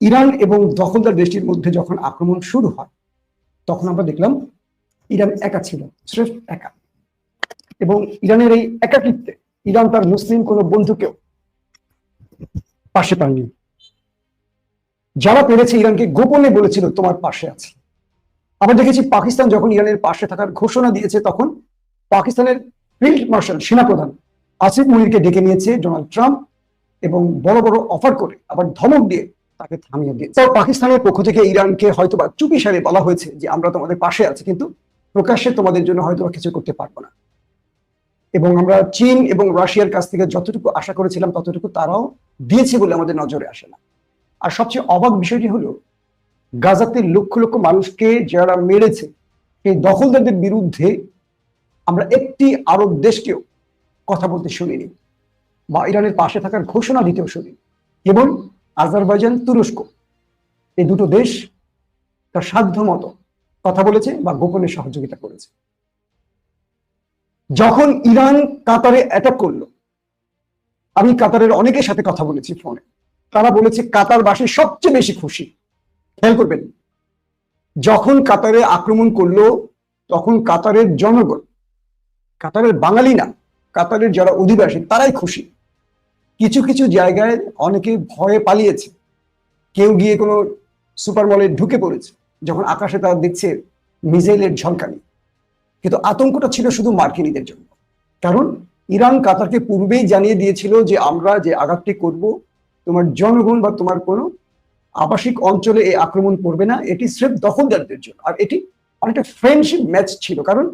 Iran এবং দখলদার দেশটির মধ্যে যখন আক্রমণ শুরু হয়, তখন আমরা দেখলাম ইরান একা ছিল, স্রেফ একা। এবং ইরানের এই একাকিত্বে ইরান তার মুসলিম কোনো বন্ধুকেও পাশে পায়নি। যারা পেরেছে ইরানকে গোপনে বলেছিল, তোমার পাশে আছে। আবার দেখেছি পাকিস্তান যখন ইরানের পাশে থাকার ঘোষণা দিয়েছে, তখন পাকিস্তানের ফিল্ড মার্শাল, সেনাপ্রধান আসিফ মনিরকে ডেকে নিয়েছে ডোনাল্ড ট্রাম্প এবং বড় বড় অফার করে আবার ধমক দিয়ে তাকে থামিয়ে দিয়েছে তো পাকিস্তানের পক্ষ থেকে ইরানকে হয়তোবা চুপি সারে বলা হয়েছে যে আমরা তোমাদের পাশে আছি, কিন্তু প্রকাশ্যে তোমাদের জন্য হয়তোবা কিছু করতে পারব না। এবং আমরা চীন এবং রাশিয়ার কাছ থেকে যতটুকু আশা করেছিলাম, ততটুকু তারাও দিয়েছে বলে আমাদের নজরে আসে না। আর সবচেয়ে অবাক বিষয়টি হলো, গাজাতে লক্ষ লক্ষ মানুষকে যারা মেরেছে, সেই দখলদারদের বিরুদ্ধে আমরা একটি আরব দেশকেও কথা বলতে শুনিনি বা ইরানের পাশে থাকার ঘোষণা দিতেও শুনিনি। কেবল আজারবাইজান তুরস্ক। এই দুটো দেশ তার সাধ্য মতো কথা বলেছে বা গোপনে সহযোগিতা করেছে। যখন ইরান কাতারে অ্যাটাক করল, আমি কাতারের অনেকের সাথে কথা বলেছি ফোনে তারা বলেছে, কাতারবাসী সবচেয়ে বেশি খুশি। খেয়াল করবেন, যখন কাতারে আক্রমণ করল, তখন কাতারের জনগণ, কাতারের বাঙালি না, কাতারের যারা অধিবাসী, তারাই খুশি। কিছু কিছু জায়গায় অনেকে ভয়ে পালিয়েছে। কেউ গিয়ে কোনো সুপার মলে ঢুকে পড়েছে, যখন আকাশে তারা দেখছে মিসাইলের ঝলকানি। কিন্তু আতঙ্কটা ছিল শুধু মার্কিনীদের জন্য। কারণ ইরান কাতারকে পূর্বেই জানিয়ে দিয়েছিল যে আমরা যে আঘাতটি করব, তোমার জনগণ বা তোমার কোনো আবাসিক অঞ্চলে এই আক্রমণ করবে না, এটি স্রেফ দখলদারদের জন্য। আর এটি অনেকটা ফ্রেন্ডশিপ ম্যাচ ছিল, কারণ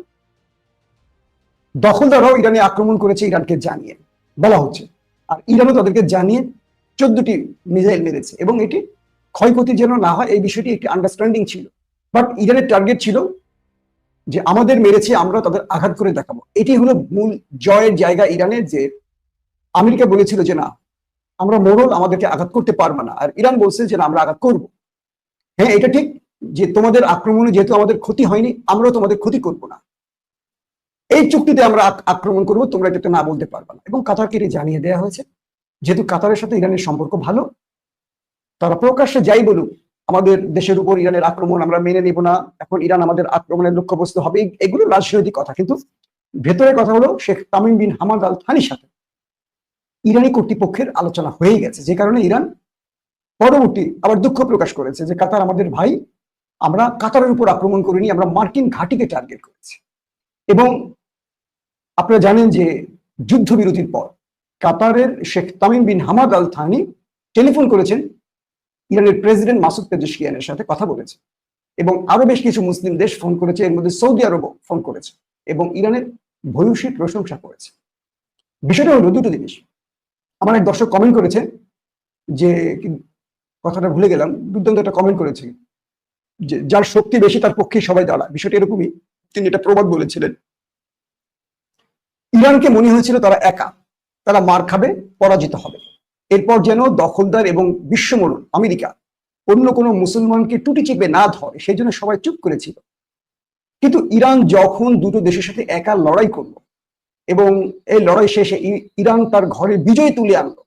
দখলদাররাও ইরানে আক্রমণ করেছে, ইরানকে জানিয়ে বলা হচ্ছে। আর ইরানও তাদেরকে জানিয়ে চোদ্দটি মিসাইল মেরেছে এবং এটি ক্ষয়ক্ষতি যেন না হয়, এই বিষয়টি একটি আন্ডারস্ট্যান্ডিং ছিল। বাট ইরানের টার্গেট ছিল যে আমাদের মেরেছে, আমরা তাদের আঘাত করে দেখাবো। এটি হলো মূল জয়ের জায়গা ইরানের যে আমেরিকা বলেছিল যে না, আমরা মোরল আমাদেরকে আঘাত করতে পারব না। আর ইরান বলছে যে না, আমরা আঘাত করব। হ্যাঁ এটা ঠিক যে তোমাদের আক্রমণে যেহেতু আমাদের ক্ষতি হয়নি, আমরাও তোমাদের ক্ষতি করব না। এই চুক্তিতে আমরা আক্রমণ করব, তোমরা এটাতে না বলতে পারবে না। এবং কাতারকে এটি জানিয়ে দেওয়া হয়েছে, যেহেতু কাতারের সাথে ইরানের সম্পর্ক ভালো, তারা প্রকাশ্যে যাই বলুক, আমাদের দেশের উপর ইরানের আক্রমণ আমরা মেনে নেব না, এখন ইরান আমাদের আক্রমণের লক্ষ্যবস্তু হবে এগুলো রাজনৈতিক কথা। কিন্তু ভেতরের কথা হলো Sheikh Tamim bin Hamad Al থানির সাথে ইরানি কর্তৃপক্ষের আলোচনা হয়ে গেছে, যে কারণে ইরান পরবর্তী আবার দুঃখ প্রকাশ করেছে যে কাতার আমাদের ভাই, আমরা কাতারের উপর আক্রমণ করিনি, আমরা মার্কিন ঘাঁটিকে টার্গেট করেছি। এবং আপনারা জানেন যে যুদ্ধবিরতির পর কাতারের Sheikh Tamim bin Hamad Al Thani telephone করেছেন, ইরানের প্রেসিডেন্ট মাসুদ পেজেশকিয়ানের সাথে কথা বলেছে এবং আরও বেশ কিছু মুসলিম দেশ ফোন করেছে, এর মধ্যে সৌদি আরবও ফোন করেছে এবং ইরানের ভূয়সী প্রশংসা করেছে। বিষয়টা হলো দুটো জিনিস। আমার এক দর্শক কমেন্ট করেছে যে কথাটা ভুলে গেলাম, দুর্দান্ত একটা কমেন্ট করেছে যে, যার শক্তি বেশি তার পক্ষে সবাই দাঁড়ায়। বিষয়টা এরকমই তিনি এটা প্রবাদ বলেছিলেন। ইরানকে মনে হয়েছিল তারা একা, তারা মার খাবে, পরাজিত হবে। এরপর যেন দখলদার এবং বিশ্বমরুল আমেরিকা, অন্য কোনো মুসলমানকে টুটি চেপে না ধরে, সেই জন্য সবাই চুপ করেছিল। কিন্তু ইরান যখন দুটো দেশের সাথে একা লড়াই করল এবং এই লড়াই শেষে ইরান তার ঘরে বিজয় তুলে আনলো,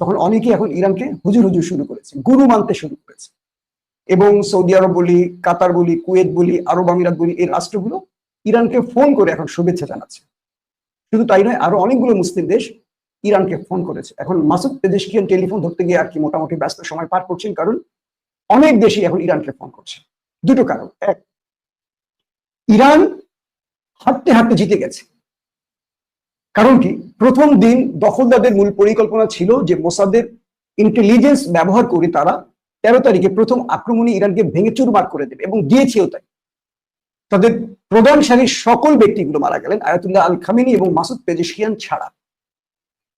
তখন অনেকেই এখন ইরানকে হুজুর হুজুর শুরু করেছে, গুরু মানতে শুরু করেছে। এবং সৌদি আরব বলি, কাতার বলি, কুয়েত বলি, আরব আমিরাত বলি, এই রাষ্ট্রগুলো ইরানকে ফোন করে এখন শুভেচ্ছা জানাচ্ছে। শুধু তাই নয়, আরও অনেকগুলো মুসলিম দেশ ইরানকে ফোন করেছে। এখন মাসুদ পেদেশকিয়ান টেলিফোন ধরতে গিয়ে আর কি মোটামুটি ব্যস্ত সময় পার করছেন, কারণ অনেক দেশই এখন ইরানকে ফোন করছে। দুটো কারণ। এক, ইরান হাঁটতে হাঁটতে জিতে গেছে। কারণ কি? প্রথম দিন দখলদারদের মূল পরিকল্পনা ছিল যে মোসাদের ইন্টেলিজেন্স ব্যবহার করে তারা তেরো তারিখে প্রথম আক্রমণে ইরানকে ভেঙে চুরমার করে দেবে এবং দিয়েছেও তাই। তাদের প্রধান সারির সকল ব্যক্তিগুলো মারা গেলেন, আয়াতুল্লাহ আল খামিনি এবং মাসুদ পেজেশিয়ান ছাড়া।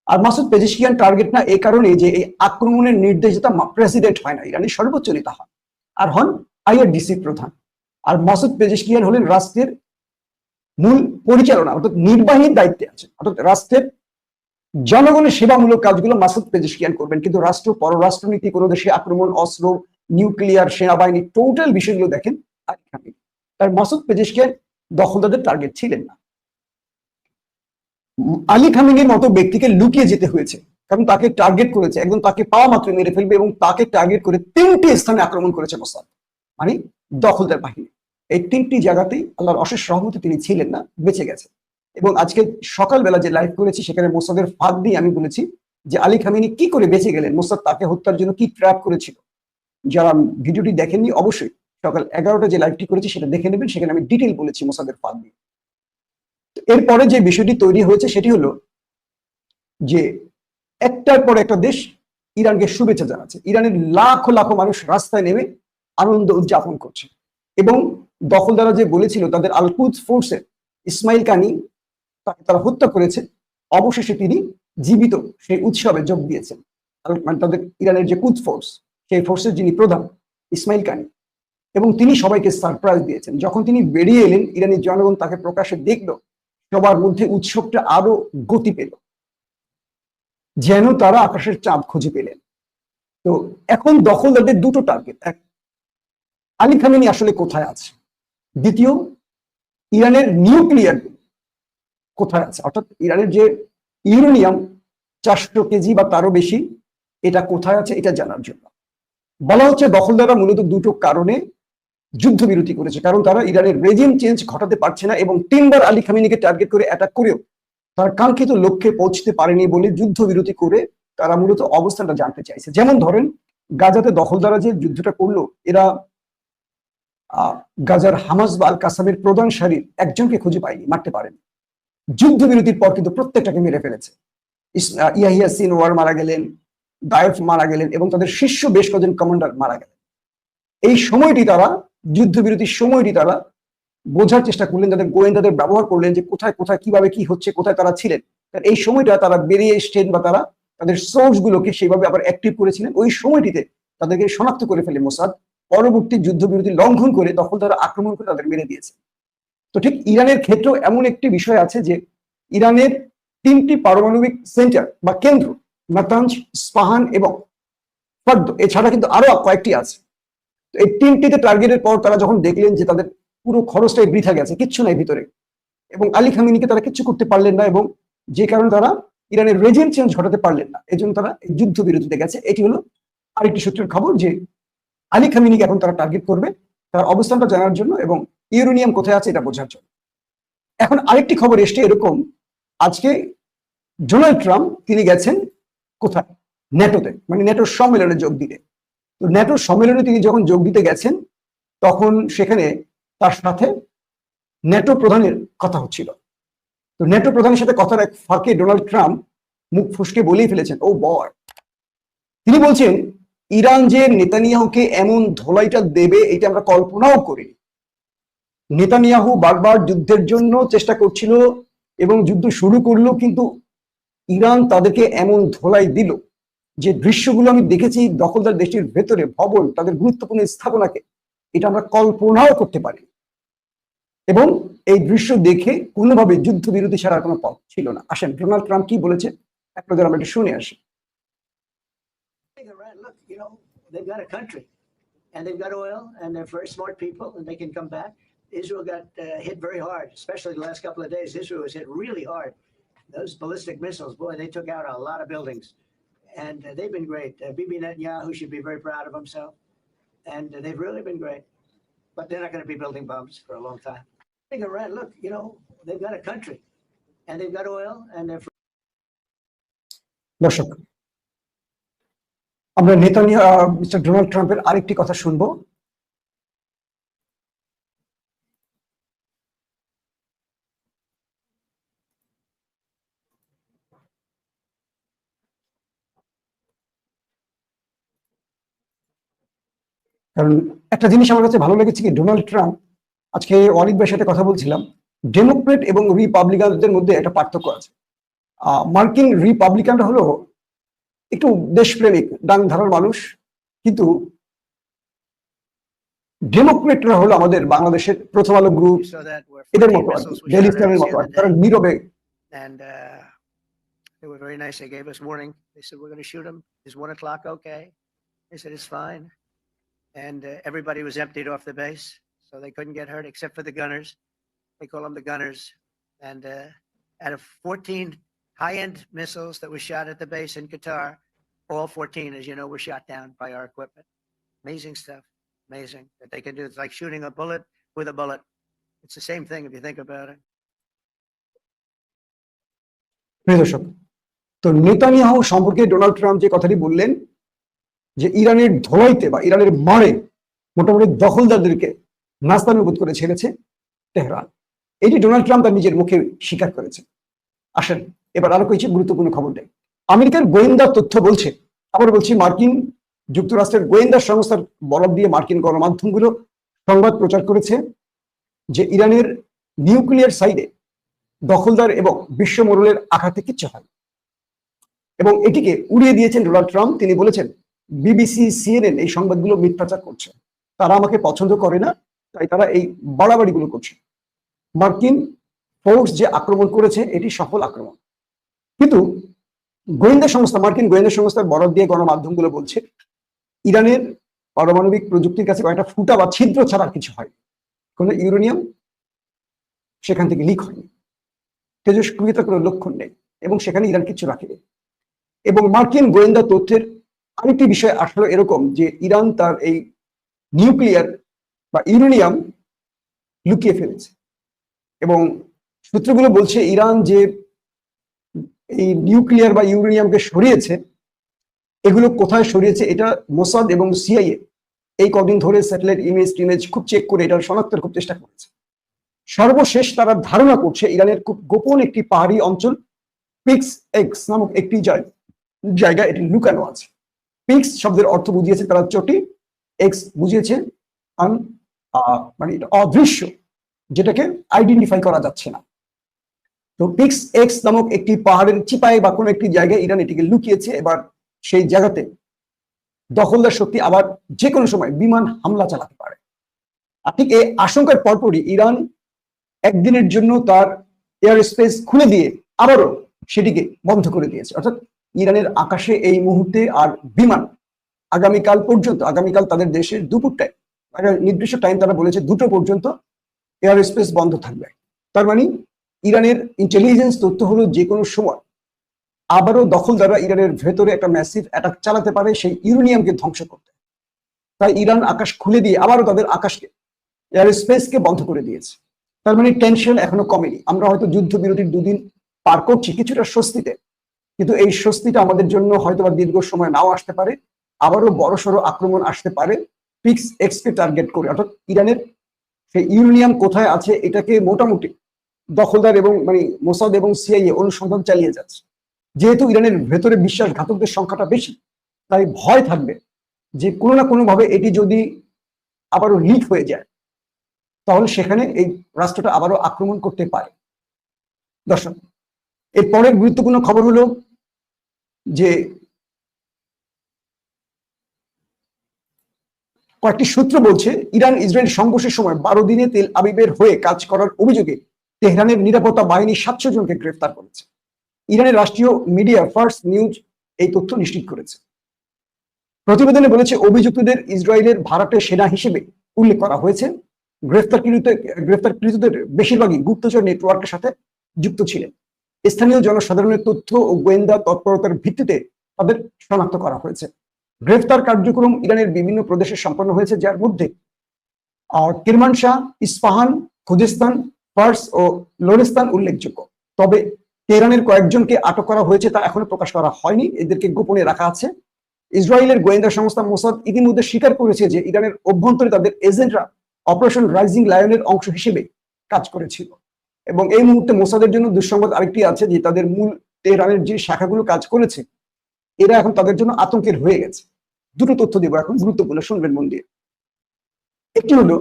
আর মাসুদ পেজেশিয়ান টার্গেট না এই কারণে যে এই আক্রমণের নির্দেশিতা প্রেসিডেন্ট হয় না, ইরানের সর্বোচ্চ নেতা হন। আর হন আইআরডিসি প্রধান। আর মাসুদ পেজেশকিয়ান হলেন রাষ্ট্রের মূল পরিচালনা, অর্থাৎ নির্বাহীর দায়িত্বে আছে অর্থাৎ রাষ্ট্রের জনগণের সেবামূলক কাজগুলো মাসুদ পেজেশকিয়ান করবেন। কিন্তু রাষ্ট্র, পররাষ্ট্রনীতি, কোনো দেশে আক্রমণ, অস্ত্র নিউক্লিয়ার সেনাবাহিনী টোটাল বিষয়গুলো দেখেন আর খামিনি তার মাসুদ পেজেশকিয়ান দখলদারদের টার্গেট ছিলেন না। আলী খামিনের মতো ব্যক্তিকে লুকিয়ে যেতে হয়েছে। কারণ তাকে টার্গেট করেছে, একদম তাকে পাওয়া মাত্র মেরে ফেলবে এবং তাকে টার্গেট করে তিনটি স্থানে আক্রমণ করেছে মোসাদ মানে দখলদার বাহিনী। এই তিনটি জায়গাতেই আল্লাহর অশেষ সহমতে তিনি ছিলেন না, বেঁচে গেছে এবং আজকে সকালবেলা যে লাইভ করেছি, সেখানে মোসাদের ফাঁদ দিয়ে আমি বলেছি যে আলী খামিনি কি করে বেঁচে গেলেন? মোসাদ তাকে হত্যার জন্য কি ট্র্যাপ করেছিল? যারা ভিডিওটি দেখেননি, অবশ্যই সকাল এগারোটা যে লাইভটি করেছি, সেটা দেখে নেবেন। সেখানে আমি ডিটেল বলেছি মোসাদের ফাঁদ দিয়ে। এরপরে যে বিষয়টি তৈরি হয়েছে, সেটি হলো যে একটার পর একটা দেশ ইরানকে শুভেচ্ছা জানাচ্ছে। ইরানের লাখো লাখো মানুষ রাস্তায় নেমে আনন্দ উদযাপন করছে। এবং দখলদারা যে বলেছিল, তাদের আলকুদ ফোর্সের ইসমাইল কানি তাকে তারা হত্যা করেছে, অবশেষে তিনি জীবিত সেই উৎসবে যোগ দিয়েছেন। মানে তাদের ইরানের যে কুদ ফোর্স সেই ফোর্সের যিনি প্রধান, ইসমাইল কানি। এবং তিনি সবাইকে সারপ্রাইজ দিয়েছেন। যখন তিনি বেরিয়ে এলেন ইরানের জনগণ তাকে প্রকাশ্যে দেখল, সবার মধ্যে উৎসবটা আরও গতি পেল। যেন তারা আকাশের চাঁদ খুঁজে পেলেন। তো এখন দখল দখলদারদের দুটো টার্গেট এক, আলী খামেনি আসলে কোথায় আছে? দ্বিতীয়, ইরানের নিউক্লিয়ার কোথায় আছে? অর্থাৎ ইরানের যে ইউরেনিয়াম চারশো কেজি বা তারও বেশি, এটা কোথায় আছে এটা জানার জন্য। বলা হচ্ছে দখলদাররা মূলত দুটো কারণে যুদ্ধবিরতি করেছে। কারণ তারা ইরানের রেজিম চেঞ্জ ঘটাতে পারছে না এবং তিনবার আলী খামিনিকে টার্গেট করে অ্যাটাক করেও তারা কাঙ্ক্ষিত লক্ষ্যে পৌঁছতে পারেনি বলে যুদ্ধবিরতি করে তারা মূলত অবস্থানটা জানতে চাইছে। যেমন ধরেন, গাজাতে দখলদারা যে যুদ্ধটা করল, এরা গাজার হামাস বা আল কাসামের প্রধান সারির একজনকে খুঁজে পায়নি, মারতে পারেনি। যুদ্ধবিরতির পর কিন্তু প্রত্যেকটাকে মেরে ফেলেছে। ইয়াহিয়া সিনওয়ার মারা গেলেন, দায়েফ মারা গেলেন এবং তাদের শীর্ষ বেশ কজন কমান্ডার মারা গেলেন। এই সময়টি তারা, যুদ্ধবিরতির সময়টি তারা বোঝার চেষ্টা করলেন, তাদের গোয়েন্দাদের ব্যবহার করলেন যে কোথায় কোথায়, কীভাবে কি হচ্ছে, কোথায় তারা ছিলেন। এই সময়টা তারা বেরিয়ে এসছেন বা তারা তাদের সোর্স গুলোকে সেইভাবে আবার অ্যাক্টিভ করেছিলেন। ওই সময়টিতে তাদেরকে শনাক্ত করে ফেলে মোসাদ। পরবর্তী যুদ্ধবিরতি লঙ্ঘন করে তখন তারা আক্রমণ করে তাদের মেরে দিয়েছে। তো ঠিক ইরানের ক্ষেত্রেও এমন একটি বিষয় আছে যে ইরানের তিনটি পারমাণবিক সেন্টার বা কেন্দ্র নাতাঞ্জ স্পাহান এবং ফর্দ, এছাড়া কিন্তু আরও কয়েকটি আছে। তো এই তিনটিতে টার্গেটের পর তারা যখন দেখলেন যে তাদের পুরো খরচটাই বৃথা গেছে, কিচ্ছু নাই ভিতরে, এবং আলী খামিনিকে তারা কিচ্ছু করতে পারলেন না এবং যে কারণে তারা ইরানের রেজিম চেঞ্জ ঘটাতে পারলেন না এই জন্য তারা যুদ্ধ বিরতিতে গেছে। এটি হলো আরেকটি সূত্রের খবর যে আলী খামিনিকে এখন তারা টার্গেট করবে, তার অবস্থানটা জানার জন্য এবং ইউরেনিয়াম কোথায় আছে এটা বোঝার জন্য। এখন আরেকটি খবর এসছে এরকম, আজকে ডোনাল্ড ট্রাম্প তিনি গেছেন কোথায়? ন্যাটোতে মানে ন্যাটোর সম্মেলনে যোগ দিতে। তো ন্যাটোর সম্মেলনে তিনি যখন যোগ দিতে গেছেন, তখন সেখানে তার সাথে ন্যাটো প্রধানের কথা হচ্ছিল। তো ন্যাটো প্রধানের সাথে কথার এক ফাঁকে ডোনাল্ড ট্রাম্প মুখ ফুসকে বলেই ফেলেছেন, ও বয় তিনি বলছেন, ইরান যে নেতানিয়াহুকে এমন ধোলাইটা দেবে, এটা আমরা কল্পনাও করি নেতানিয়াহু বারবার যুদ্ধের জন্য চেষ্টা করছিল এবং যুদ্ধ শুরু করল কিন্তু ইরান তাদেরকে এমন ধোলাই দিল যে দৃশ্যগুলো আমি দেখেছি দখলদার দেশটির ভেতরে, ভবন, তাদের গুরুত্বপূর্ণ স্থাপনাকে। এটা আমরা কল্পনাও করতে পারি এবং এই দৃশ্য দেখে কোনোভাবে যুদ্ধবিরতি ছাড়া কোনো পথ ছিল না। আসেন, ডোনাল্ড ট্রাম্প কি বলেছে এক নজর আমরা শুনে আসি। They've got a country, and they've got oil, and they're very smart people, and they can come back. Israel got uh, hit very hard, especially the last couple of days. Israel was hit really hard. Those ballistic missiles, boy, they took out a lot of buildings. And uh, they've been great. Uh, Bibi Netanyahu should be very proud of himself. And uh, they've really been great. But they're not going to be building bombs for a long time. Hey, Iran, look, you know, they've got a country and they've got oil and they're দর্শক আমরা নেতানিয়া mister Donald ট্রাম্পের আরেকটি কথা শুনবো কারণ একটা জিনিস আমার কাছে ভালো লেগেছে কি ডোনাল্ড ট্রাম্প আজকে অনেক ভাইয়ের সাথে কথা বলছিলাম ডেমোক্রেট এবং রিপাবলিকানদের মধ্যে একটা পার্থক্য আছে মার্কিন রিপাবলিকানরা হলো একটু দেশপ্রেমিক ডান ধারার মানুষ কিন্তু ডেমোক্রেটরা হলো আমাদের বাংলাদেশের প্রথম আলো গ্রুপ এদের 14 মতো ডেলি the মতো নীরবে uh, they were very nice. They gave us warning. They said we're going to shoot him. One o'clock okay? They said it's fine. And uh, everybody was emptied off the base, so they couldn't get hurt except for the gunners. They call them the gunners. And uh, out of 14 high-end missiles that were shot at the base in Qatar. All 14, as you know, were shot down by our equipment. Amazing stuff. Amazing that they can do. It's like shooting a bullet with a bullet. It's the same thing if you think about it. প্রিয় দর্শক তো Netanyahu সম্পর্কে Donald Trump যে কথাটি বললেন যে ইরানের ধোলাইতে বা ইরানের মারে মোটামুটি দখলদারদেরকে নাস্তানুবোধ করে ছেড়েছে তেহরান। এটি ডোনাল্ড ট্রাম্প তার নিজের মুখে স্বীকার করেছে। আসেন, এবার আরও কিছু গুরুত্বপূর্ণ খবর দেয় আমেরিকার গোয়েন্দা তথ্য বলছে, আবার বলছি মার্কিন যুক্তরাষ্ট্রের গোয়েন্দা সংস্থার বরাদ দিয়ে মার্কিন গণমাধ্যমগুলো সংবাদ প্রচার করেছে যে ইরানের নিউক্লিয়ার সাইডে দখলদার এবং বিশ্ব বিশ্বমরলের আঘাতে কিচ্ছু হয় এবং এটিকে উড়িয়ে দিয়েছেন ডোনাল্ড ট্রাম্প। তিনি বলেছেন বিবিসি সিএনএন এই সংবাদগুলো মিথ্যাচার করছে। তারা আমাকে পছন্দ করে না, তাই তারা এই বাড়াবাড়িগুলো করছে। মার্কিন ফোর্স যে আক্রমণ করেছে, এটি সফল আক্রমণ। কিন্তু গোয়েন্দা সংস্থা, মার্কিন গোয়েন্দা সংস্থার বরাদ দিয়ে গণমাধ্যমগুলো বলছে, ইরানের পারমাণবিক প্রযুক্তির কাছে কয়েকটা ফুটা বা ছিদ্র ছাড়া কিছু হয় কোনো ইউরেনিয়াম সেখান থেকে লিক হয়নি। তেজস্ক্রিয়তার কোনো লক্ষণ নেই এবং সেখানে ইরান কিছু রাখেনি। এবং মার্কিন গোয়েন্দা তথ্যের আরেকটি বিষয় আসলে এরকম যে ইরান তার এই নিউক্লিয়ার বা ইউরেনিয়াম লুকিয়ে ফেলেছে। এবং সূত্রগুলো বলছে ইরান যে এই নিউক্লিয়ার বা ইউরেনিয়ামকে সরিয়েছে, এগুলো কোথায় সরিয়েছে এটা মোসাদ এবং সিআইএ এই কদিন ধরে স্যাটেলাইট ইমেজ টিমেজ খুব চেক করে এটা শনাক্তের খুব চেষ্টা করেছে। সর্বশেষ তারা ধারণা করছে ইরানের খুব গোপন একটি পাহাড়ি অঞ্চল পিক্স এক্স নামক একটি জায়- জায়গা এটি লুকানো আছে। পিক্স শব্দের অর্থ বুঝিয়েছে, তারা চটি এক্স বুঝিয়েছে মানে এটা অদৃশ্য, যেটাকে আইডেন্টিফাই করা যাচ্ছে না। তো পিক্স এক্স নামক একটি পাহাড়ের চিপায় বা কোনো একটি জায়গায় ইরান এটিকে লুকিয়েছে, এবার সেই জায়গাতে দখলদার শক্তি আবার যে কোনো সময় বিমান হামলা চালাতে পারে। আর ঠিক এই আশঙ্কার পরপরই ইরান একদিনের জন্য তার এয়ার স্পেস খুলে দিয়ে আবারও সেটিকে বন্ধ করে দিয়েছে। অর্থাৎ ইরানের আকাশে এই মুহূর্তে আর বিমান আগামীকাল পর্যন্ত, আগামীকাল তাদের দেশের দুপুরটায়, একটা নির্দিষ্ট টাইম তারা বলেছে দুটো পর্যন্ত এয়ার স্পেস বন্ধ থাকবে। তার মানে ইরানের ইন্টেলিজেন্স তথ্য হলো যে কোনো সময় আবারও দখলদাররা ইরানের ভেতরে একটা ম্যাসিভ অ্যাটাক চালাতে পারে, সেই ইউরেনিয়ামকে ধ্বংস করতে। তাই ইরান আকাশ খুলে দিয়ে আবারও তাদের আকাশকে এয়ার স্পেসকে বন্ধ করে দিয়েছে। তার মানে টেনশন এখনও কমেনি। আমরা হয়তো যুদ্ধবিরতির দুদিন পার করছি, কিছুটা স্বস্তিতে। কিন্তু এই স্বস্তিটা আমাদের জন্য হয়তো বা দীর্ঘ সময় নাও আসতে পারে, আবারও বড়সড় আক্রমণ আসতে পারে। পিক্স এক্সকে টার্গেট করে, অর্থাৎ ইরানের সেই ইউরেনিয়াম কোথায় আছে এটাকে মোটামুটি দখলদার এবং মানে মোসাদ এবং সিআইএ অনুসন্ধান চালিয়ে যাচ্ছে। যেহেতু ইরানের ভেতরে বিশ্বাসঘাতকদের সংখ্যাটা বেশি, তাই ভয় থাকবে যে কোনো না কোনোভাবে এটি যদি আবারও লিক হয়ে যায়, তাহলে সেখানে এই রাষ্ট্রটা আবারও আক্রমণ করতে পারে। দর্শক, এর পরের গুরুত্বপূর্ণ খবর হলো যে কয়েকটি সূত্র বলছে, ইরান, ইসরায়েল সংঘর্ষের সময় বারো দিনে তেল আবিবের হয়ে কাজ করার অভিযোগে তেহরানের নিরাপত্তা বাহিনী সাতশো জনকে গ্রেফতার করেছে। ইরানের রাষ্ট্রীয় মিডিয়া ফার্স্ট নিউজ এই তথ্য নিশ্চিত করেছে। প্রতিবেদনে বলেছে, অভিযুক্তদের ইসরায়েলের ভাড়াটে সেনা হিসেবে উল্লেখ করা হয়েছে, গ্রেফতারকৃত গ্রেফতারকৃতদের বেশিরভাগই গুপ্তচর নেটওয়ার্কের সাথে যুক্ত ছিলেন। স্থানীয় জনসাধারণের তথ্য ও গোয়েন্দা তৎপরতার ভিত্তিতে তাদের শনাক্ত করা হয়েছে। গ্রেফতার কার্যক্রম ইরানের বিভিন্ন প্রদেশে সম্পন্ন হয়েছে, যার মধ্যে কিরমানশাহ ইস্পাহান খুদিস্তান ফার্স ও লোরেস্তান উল্লেখযোগ্য। তবে তেহরানের কয়েকজনকে আটক করা হয়েছে তা এখনও প্রকাশ করা হয়নি, এদেরকে গোপনে রাখা আছে। ইসরায়েলের গোয়েন্দা সংস্থা মোসাদ ইতিমধ্যে স্বীকার করেছে যে ইরানের অভ্যন্তরে তাদের এজেন্টরা অপারেশন রাইজিং লায়নের অংশ হিসেবে কাজ করেছিল। এবং এই মুহূর্তে মোসাদের জন্য দুঃসংবাদ আরেকটি আছে যে তাদের মূল তেহরানের যে শাখাগুলো কাজ করেছে, এরা এখন তাদের জন্য আতঙ্কের হয়ে গেছে। দুটো তথ্য দিব এখন, গুরুত্বপূর্ণ, শুনবেন মন দিয়ে। একটি হলো,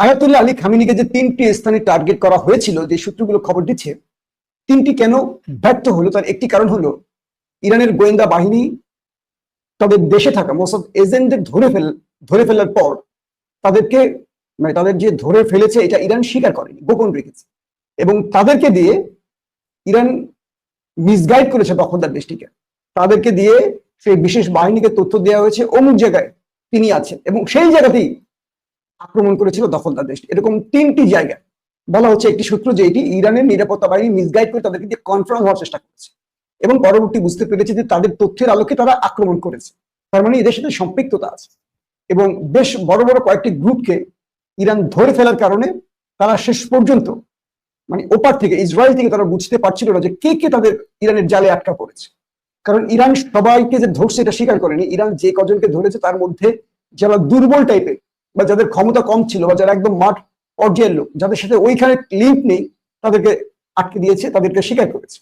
আয়াতুল্লাহ আলী খামিনিকে যে তিনটি স্থানে টার্গেট করা হয়েছিল, যে সূত্রগুলো খবর দিচ্ছে, তিনটি কেন ব্যর্থ হলো? তার একটি কারণ হলো, ইরানের গোয়েন্দা বাহিনী তাদের দেশে থাকা মোসাদ এজেন্টদের ধরে ফেল, ধরে ফেলার পর তাদেরকে মানে তাদের যে ধরে ফেলেছে, এটা ইরান স্বীকার করেনি, গোপন রেখেছে। এবং তাদেরকে দিয়ে ইরান মিসগাইড করেছে দখলদার দেশটিকে। তাদেরকে দিয়ে সেই বিশেষ বাহিনীকে তথ্য দেওয়া হয়েছে, অমুক জায়গায় তিনি আছেন এবং সেই জায়গাতেই আক্রমণ করেছিল দখলদার দেশটি। এরকম তিনটি জায়গা বলা হচ্ছে, একটি সূত্র যে এটি ইরানের নিরাপত্তা বাহিনী মিসগাইড করে তাদেরকে দিয়ে কনফার্ম হওয়ার চেষ্টা করেছে। এবং পরবর্তী বুঝতে পেরেছে যে তাদের তথ্যের আলোকে তারা আক্রমণ করেছে। তার মানে এদের সাথে সম্পৃক্ততা আছে। এবং বেশ বড় বড় কয়েকটি গ্রুপকে ইরান ধরে ফেলার কারণে তারা শেষ পর্যন্ত মানে ওপার থেকে, ইসরায়েল থেকে তারা বুঝতে পারছিল না যে কে কে তাদের ইরানের জালে আটকা পড়েছে। কারণ ইরান সবাইকে যে ধরছে এটা স্বীকার করেনি। ইরান যে কজনকে ধরেছে তার মধ্যে যারা দুর্বল টাইপের বা যাদের ক্ষমতা কম ছিল বা যারা একদম মাঠ পর্যায়ের লোক, যাদের সাথে ওইখানে লিঙ্ক নেই, তাদেরকে আটকে দিয়েছে, তাদেরকে স্বীকার করেছে।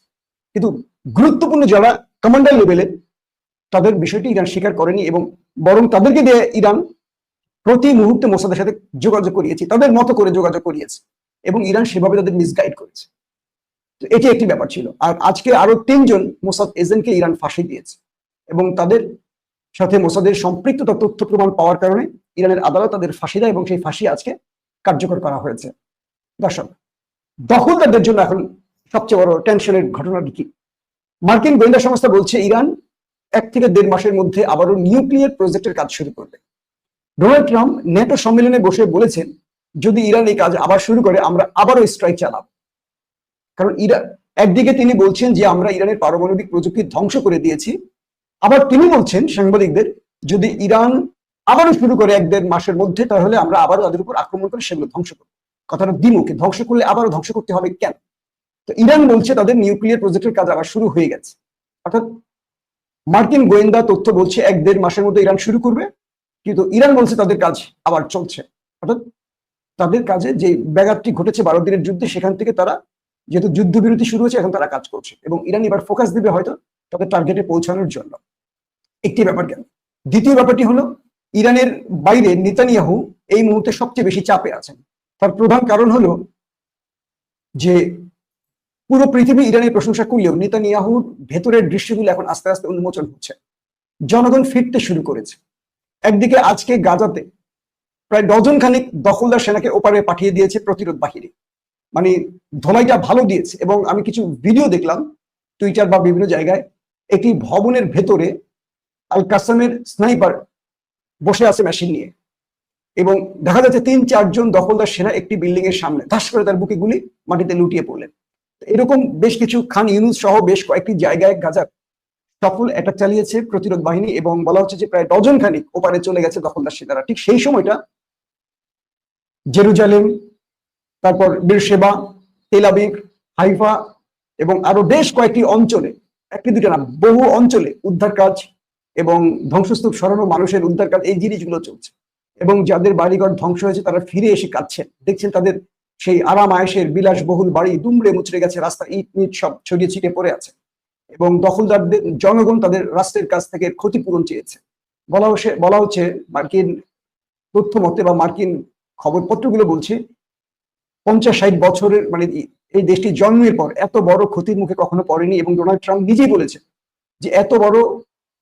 কিন্তু গুরুত্বপূর্ণ যারা কমান্ডার লেভেলে তাদের বিষয়টি ইরান স্বীকার করেনি এবং বরং তাদেরকে দিয়ে ইরান প্রতি মুহূর্তে মোসাদের সাথে যোগাযোগ করিয়েছে, তাদের মতো করে যোগাযোগ করিয়েছে এবং ইরান সেভাবে তাদের মিসগাইড করেছে। তো এটি একটি ব্যাপার ছিল। আর আজকে আরও তিনজন মোসাদ এজেন্টকে ইরান ফাঁসি দিয়েছে এবং তাদের সাথে মোসাদের সম্পৃক্ততা তথ্য প্রমাণ পাওয়ার কারণে ইরানের আদালত তাদের ফাঁসি দেয় এবং সেই ফাঁসি আজকে কার্যকর করা হয়েছে। দর্শক, দখলদারদের জন্য এখন সবচেয়ে বড় টেনশনের ঘটনাটি কি? মার্কিন গোয়েন্দা সংস্থা বলছে, ইরান এক থেকে দেড় মাসের মধ্যে আবারও নিউক্লিয়ার প্রজেক্টের কাজ শুরু করবে। ডোনাল্ড ট্রাম্প নেটো সম্মেলনে বসে বলেছেন, যদি ইরান এই কাজ আবার শুরু করে, আমরা আবারও স্ট্রাইক চালাব। কারণ ইরান একদিকে তিনি বলছেন যে আমরা ইরানের পারমাণবিক প্রযুক্তি ধ্বংস করে দিয়েছি, আবার তিনি বলছেন সাংবাদিকদের, যদি ইরান আবারও শুরু করে এক দেড় মাসের মধ্যে, তাহলে আমরা আবারও তাদের উপর আক্রমণ করে সেগুলো ধ্বংস করব। কথাটা দ্বিমুখে, ধ্বংস করলে আবারও ধ্বংস করতে হবে কেন? তো ইরান বলছে তাদের নিউক্লিয়ার প্রজেক্টের কাজ আবার শুরু হয়ে গেছে। অর্থাৎ মার্কিন গোয়েন্দা তথ্য বলছে, এক দেড় মাসের মধ্যে ইরান শুরু করবে কিন্তু ইরান বলছে তাদের কাজ আবার চলছে। অর্থাৎ তাদের কাজে যে ব্যাঘাতটি ঘটেছে বারো দিনের যুদ্ধে, সেখান থেকে তারা যেহেতু যুদ্ধবিরতি শুরু হয়েছে, এখন তারা কাজ করছে। এবং ইরান এবার ফোকাস দিবে হয়তো তাদের টার্গেটে পৌঁছানোর জন্য। একটি ব্যাপার কেন দ্বিতীয় ব্যাপারটি হলো ইরানের বাইরে নেতানিয়াহু এই মুহূর্তে সবচেয়ে বেশি চাপে আছেন। তার প্রধান কারণ হলো যে পুরো পৃথিবী ইরানের প্রশংসা করলেও নেতানিয়াহুর ভেতরের দৃশ্যগুলো এখন আস্তে আস্তে উন্মোচন হচ্ছে। জনগণ ফিরতে শুরু করেছে। একদিকে আজকে গাজাতে প্রায় ডজন খানিক দখলদার সেনাকে ওপারে পাঠিয়ে দিয়েছে প্রতিরোধ বাহিনী। মানে ধলাইটা ভালো দিয়েছে এবং আমি কিছু ভিডিও দেখলাম টুইটার বা বিভিন্ন জায়গায় একটি ভবনের ভেতরে আল কাসামের স্নাইপার বসে আছে মেশিন নিয়ে এবং দেখা যাচ্ছে তিন চারজন দখলদার সেনা একটি বিল্ডিং এর সামনে ধাস করে তার বুকে গুলি মাটিতে লুটিয়ে পড়লেন। এরকম বেশ কিছু খান ইউনুস সহ বেশ কয়েকটি জায়গায় গাজার সফল অ্যাটাক চালিয়েছে প্রতিরোধ বাহিনী এবং বলা হচ্ছে যে প্রায় ডজন খানিক ওপারে চলে গেছে দখলদার সেনারা। ঠিক সেই সময়টা জেরুজালেম, তারপর বীরসেবা তেলাবিব হাইফা এবং আরও বেশ কয়েকটি অঞ্চলে, একটি দুটো না, বহু অঞ্চলে উদ্ধার কাজ এবং ধ্বংসস্তূপ সরানো মানুষের উদ্ধার কাজ এই জিনিসগুলো চলছে। এবং যাদের বাড়িঘর ধ্বংস হয়েছে তারা ফিরে এসে কাঁদছেন। দেখছেন তাদের সেই আরাম আয়েসের বিলাসবহুল বাড়ি দুমড়ে মুচড়ে গেছে, রাস্তা ইট মিট সব ছড়িয়ে ছিটে পড়ে আছে। এবং দখলদারদের জনগণ তাদের রাষ্ট্রের কাছ থেকে ক্ষতিপূরণ চেয়েছে। বলা হচ্ছে বলা হচ্ছে মার্কিন তথ্য মতে বা মার্কিন খবরপত্রগুলো বলছে, পঞ্চাশ ষাট বছরের মানে এই দেশটি জন্মের পর এত বড় ক্ষতির মুখে কখনো পড়েনি এবং ডোনাল্ড ট্রাম্প নিজেই বলেছে যে এত বড়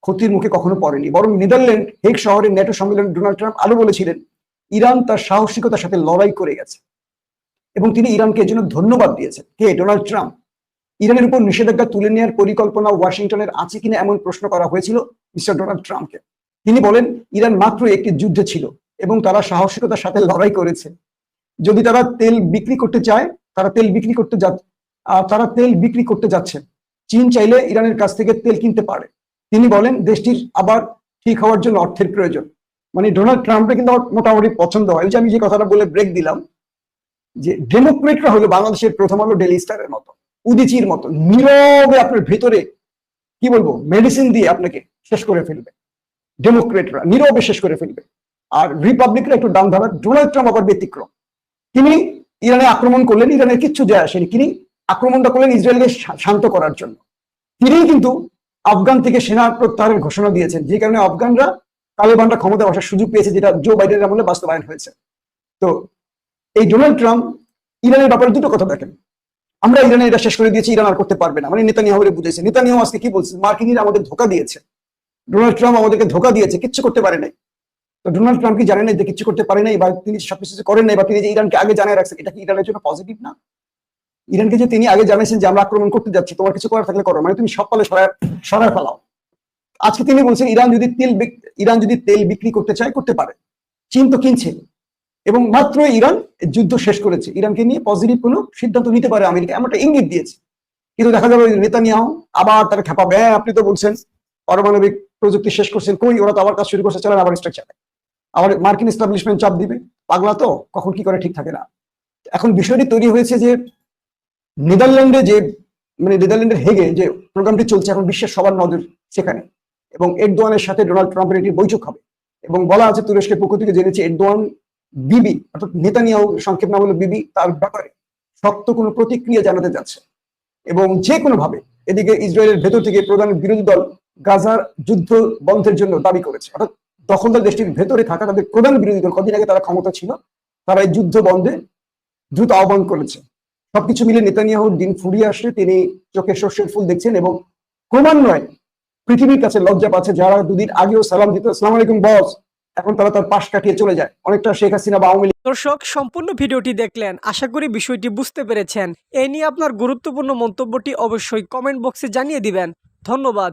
ক্ষতির মুখে কখনো পড়েনি। বরং নেদারল্যান্ড, হেগ শহরের নেটো সম্মেলনে ডোনাল্ড ট্রাম্প আরও বলেছিলেন, ইরান তার সাহসিকতার সাথে লড়াই করে গেছে এবং তিনি ইরানকে এর জন্য ধন্যবাদ দিয়েছেন। কে? Donald Trump. ইরানের উপর নিষেধাজ্ঞা তুলে নেওয়ার পরিকল্পনা ওয়াশিংটনের আছে কিনা এমন প্রশ্ন করা হয়েছিল মিস্টার ডোনাল্ড ট্রাম্পকে। তিনি বলেন, ইরান মাত্র একটি যুদ্ধে ছিল এবং তারা সাহসিকতার সাথে লড়াই করেছে। যদি তারা তেল বিক্রি করতে চায়, তারা তেল বিক্রি করতে যা তারা তেল বিক্রি করতে যাচ্ছে। চীন চাইলে ইরানের কাছ থেকে তেল কিনতে পারে। তিনি বলেন, দেশটির আবার ঠিক হওয়ার জন্য অর্থের প্রয়োজন। মানে ডোনাল্ড ট্রাম্পের কিন্তু আমার মোটামুটি পছন্দ হয়। যে আমি যে কথাটা বলে ব্রেক দিলাম, যে ডেমোক্রেটরা হলো বাংলাদেশের প্রথম আলো ডেলি স্টারের মতো। উদিচির মতো, নীরবে আপনার ভেতরে, কি বলব মেডিসিন দিয়ে আপনাকে শেষ করে ফেলবে। ডেমোক্রেটরা নীরবে শেষ করে ফেলবে। আর রিপাবলিকরা একটু ডান ধারা ডোনাল্ড ট্রাম্প আবার ব্যতিক্রম। তিনি ইরানে আক্রমণ করলেন ইরানের কিচ্ছু যায় আসেনি। তিনি আক্রমণটা করলেন ইসরায়েলকে শান্ত করার জন্য। তিনি কিন্তু আফগান থেকে সেনা প্রত্যাহারের ঘোষণা দিয়েছেন। যে কারণে আফগানরা তালেবানরা ক্ষমতা বসার সুযোগ পেয়েছে, যেটা জো বাইডেনের আমলে বাস্তবায়ন হয়েছে। তো এই ডোনাল্ড ট্রাম্প ইরানের ব্যাপারে দুটো কথা দেখেন। আমরা ইরানে এটা শেষ করে দিয়েছি, ইরান আর করতে পারবে না। মানে নেতানিয়াহুরে বুঝেছে নেতানিয়াহু আজকে কি বলছে? মার্কিনীরা আমাদের ধোকা দিয়েছে। ডোনাল্ড ট্রাম্প আমাদেরকে ধোকা দিয়েছে, কিচ্ছু করতে পারে নাই। তো ডোনাল্ড ট্রাম্প কি জানেন না যে কিছু করতে পারে নাই বা তিনি সবকিছু করেন নাই বা তিনি যে ইরানকে আগে জানায় রাখছেন, এটা কি ইরানের জন্য পজিটিভ না? ইরানকে যে তিনি আগে জানিয়েছেন যে আমরা আক্রমণ করতে যাচ্ছি, তোমার কিছু করার থাকলে করো। মানে তুমি সব পালে সরায় সরায় ফেলাও। আজকে তিনি বলছেন, ইরান যদি তেল ইরান যদি তেল বিক্রি করতে চায়, করতে পারে। চীন তো কিনছে। এবং মাত্র ইরান যুদ্ধ শেষ করেছে। ইরানকে নিয়ে পজিটিভ কোনো সিদ্ধান্ত নিতে পারে আমেরিকা এমন একটা ইঙ্গিত দিয়েছে। কিন্তু দেখা যাবে নেতানিয়াহু আবার তারা খেপাবে হ্যাঁ আপনি তো বলছেন, পারমাণবিক প্রযুক্তি শেষ করছেন কই, ওরা তো আবার কাজ শুরু করছে, চালান আবার চালায় আবার মার্কিন এস্টাবলিশমেন্ট চাপ দিবে, পাগলা তো, কখন কি করে ঠিক থাকে না। এখন বিষয়টি তৈরি হয়েছে যে নেদারল্যান্ডে যে মানে নেদারল্যান্ডের হেগে যে প্রোগ্রামটি চলছে, এখন বিশ্বের সবার নজর সেখানে। এবং এরদোয়ানের সাথে ডোনাল্ড ট্রাম্পের একটি বৈঠক হবে। এবং বলা আছে তুরস্কের পক্ষ থেকে জেনেছে এরদোয়ান বিবি, অর্থাৎ নেতানিয়াহু সংক্ষেপ নাম হলো বিবি, তার ব্যাপারে শক্ত কোনো প্রতিক্রিয়া জানাতে যাচ্ছে। এবং যে কোনো ভাবে এদিকে ইসরায়েলের ভেতর থেকে প্রধান বিরোধী দল গাজার যুদ্ধ বন্ধের জন্য দাবি করেছে। অর্থাৎ দখলদার দেশটির ভেতরে থাকা তাদের প্রধান বিরোধী দল কদিন আগে তারা ক্ষমতা ছিল, তারা এই যুদ্ধ বন্ধে দ্রুত আহ্বান করেছে। সবকিছু মিলে নেতানিয়াহুর দিন ফুরিয়ে আসলে তিনি চোখে শস্যের ফুল দেখছেন এবং ক্রমান্বয়ে পৃথিবীর কাছে লজ্জা পাচ্ছে যারা দুদিন আগেও সালাম দিত। আসসালাম আলাইকুম, বস। এখন তারা তার পাশ কাটিয়ে চলে যায়। অনেকটা শেখ হাসিনা বা আওয়ামী লীগ দর্শক, সম্পূর্ণ ভিডিওটি দেখলেন। আশা করি বিষয়টি বুঝতে পেরেছেন। এ নিয়ে আপনার গুরুত্বপূর্ণ মন্তব্যটি অবশ্যই কমেন্ট বক্সে জানিয়ে দিবেন। ধন্যবাদ।